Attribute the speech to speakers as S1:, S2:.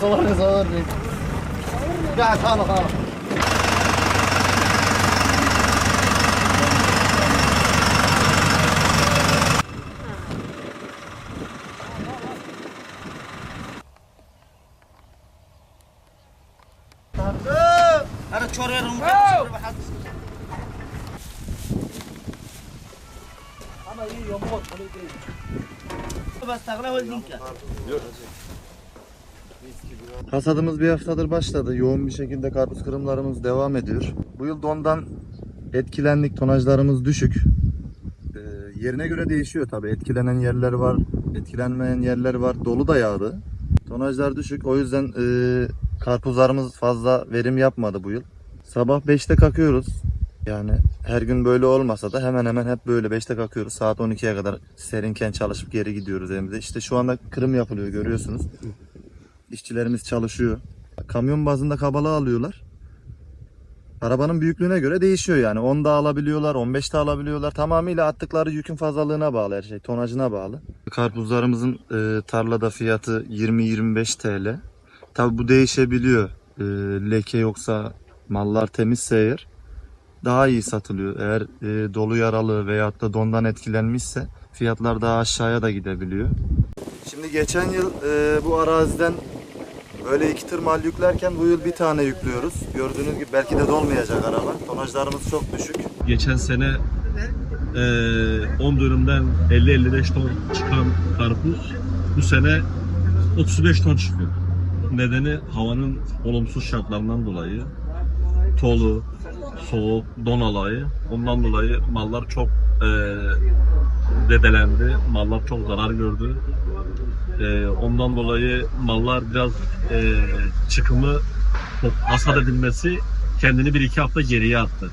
S1: صورني صورني قاعد خالص خالص
S2: أنا تشورير
S1: Ama iyi yamuk öyle değil.
S2: بس تغلى وزنك
S3: Hasadımız bir haftadır başladı. Yoğun bir şekilde karpuz kırımlarımız devam ediyor. Bu yıl dondan etkilendik. Tonajlarımız düşük. Ee, yerine göre değişiyor tabii. Etkilenen yerler var, etkilenmeyen yerler var. Dolu da yağdı. Tonajlar düşük. O yüzden e, karpuzlarımız fazla verim yapmadı bu yıl. Sabah 5'te kalkıyoruz. Yani her gün böyle olmasa da hemen hemen hep böyle 5'te kalkıyoruz. Saat 12'ye kadar serinken çalışıp geri gidiyoruz evimize. İşte şu anda kırım yapılıyor görüyorsunuz. İşçilerimiz çalışıyor. Kamyon bazında kabalı alıyorlar. Arabanın büyüklüğüne göre değişiyor yani. 10'da alabiliyorlar, 15'te alabiliyorlar. Tamamıyla attıkları yükün fazlalığına bağlı her şey, tonajına bağlı. Karpuzlarımızın e, tarlada fiyatı 20-25 TL. Tabi bu değişebiliyor. E, leke yoksa mallar temizse eğer daha iyi satılıyor. Eğer e, dolu yaralı veyahut da dondan etkilenmişse fiyatlar daha aşağıya da gidebiliyor. Şimdi geçen yıl e, bu araziden böyle iki tır mal yüklerken bu yıl bir tane yüklüyoruz. Gördüğünüz gibi belki de dolmayacak araba. Tonajlarımız çok düşük.
S4: Geçen sene eee 10 dönümden 50-55 ton çıkan karpuz bu sene 35 ton çıkıyor. Nedeni havanın olumsuz şartlarından dolayı tolu, soğuk, don alayı. Ondan dolayı mallar çok eee dedelendi. Mallar çok zarar gördü. Eee, ondan dolayı mallar biraz eee, çıkımı hasat edilmesi kendini bir iki hafta geriye attı.